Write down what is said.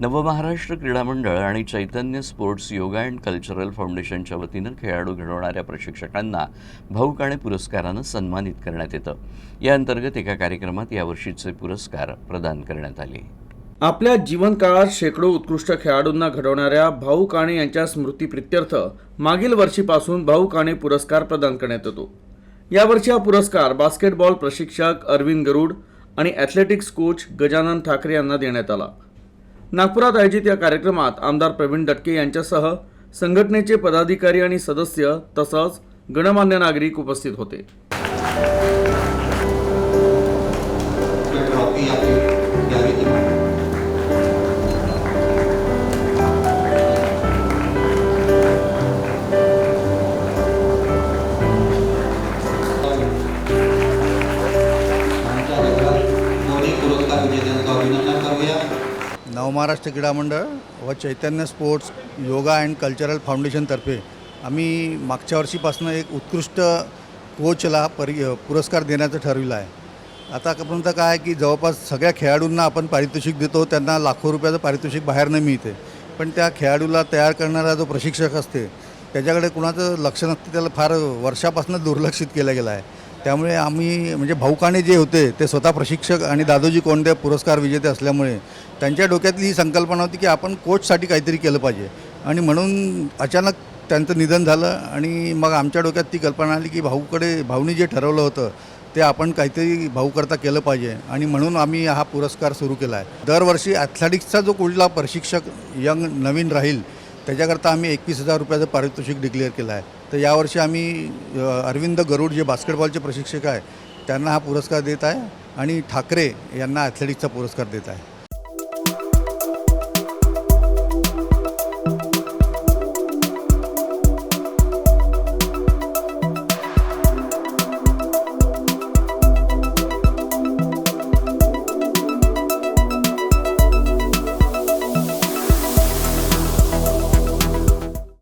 नवमहाराष्ट्र क्रीडा मंडळ आणि Chaitanya sports yoga and cultural फाउंडेशनच्या वतीनं खेळाडू घडवणाऱ्या प्रशिक्षकांना भाऊक आणि पुरस्कारानं सन्मानित करण्यात येतं. या अंतर्गत एका कार्यक्रमात यावर्षीचे पुरस्कार प्रदान करण्यात आले. आपल्या जीवनकाळात शेकडो उत्कृष्ट खेळाडूंना घडवणाऱ्या भाऊ काणे यांच्या स्मृतीप्रित्यर्थ मागील वर्षीपासून भाऊ काणे पुरस्कार प्रदान करण्यात येतो. यावर्षी हा पुरस्कार बास्केटबॉल प्रशिक्षक अरविंद गरुड आणि ॲथलेटिक्स कोच गजानन ठाकरे यांना देण्यात आला. नागपुरात आयोजित या कार्यक्रमात आमदार प्रवीण दटके यांच्यासह संघटनेचे पदाधिकारी आणि सदस्य तसंच गणमान्य नागरिक उपस्थित होते. नवमहाराष्ट्र क्रीडा मंडळ व Chaitanya sports yoga and cultural फाउंडेशनतर्फे आम्ही मागच्या वर्षीपासून एक उत्कृष्ट कोचला परि पुरस्कार देण्याचं ठरविलं आहे. आतापर्यंत काय आहे की जवळपास सगळ्या खेळाडूंना आपण पारितोषिक देतो त्यांना लाखो रुपयाचं पारितोषिक बाहेरनं मिळते. पण त्या खेळाडूला तयार करणारा जो प्रशिक्षक असते त्याच्याकडे कुणाचं लक्ष नसते त्याला फार वर्षापासून दुर्लक्षित केलं गेलं आहे. त्यामुळे आम्ही म्हणजे भाऊकाने जे होते ते स्वतः प्रशिक्षक आणि दादोजी कोंडे पुरस्कार विजेते असल्यामुळे त्यांच्या डोक्यातली ही संकल्पना होती की आपण कोचसाठी काहीतरी केलं पाहिजे. आणि म्हणून अचानक त्यांचं निधन झालं आणि मग आमच्या डोक्यात ती कल्पना आली की भाऊकडे भाऊनी जे ठरवलं होतं ते आपण काहीतरी भाऊकरता केलं पाहिजे. आणि म्हणून आम्ही हा पुरस्कार सुरू केला आहे. दरवर्षी ॲथलेटिक्सचा जो कुठला प्रशिक्षक यंग नवीन राहील त्याच्याकरता आम्ही एकवीस हजार रुपयाचं पारितोषिक डिक्लेअर केलं आहे. तर यावर्षी आम्ही अरविंद गरुड जे बास्केटबॉलचे प्रशिक्षक आहे त्यांना हा पुरस्कार देत आहे आणि ठाकरे यांना ॲथलेटिक्सचा पुरस्कार देत आहे.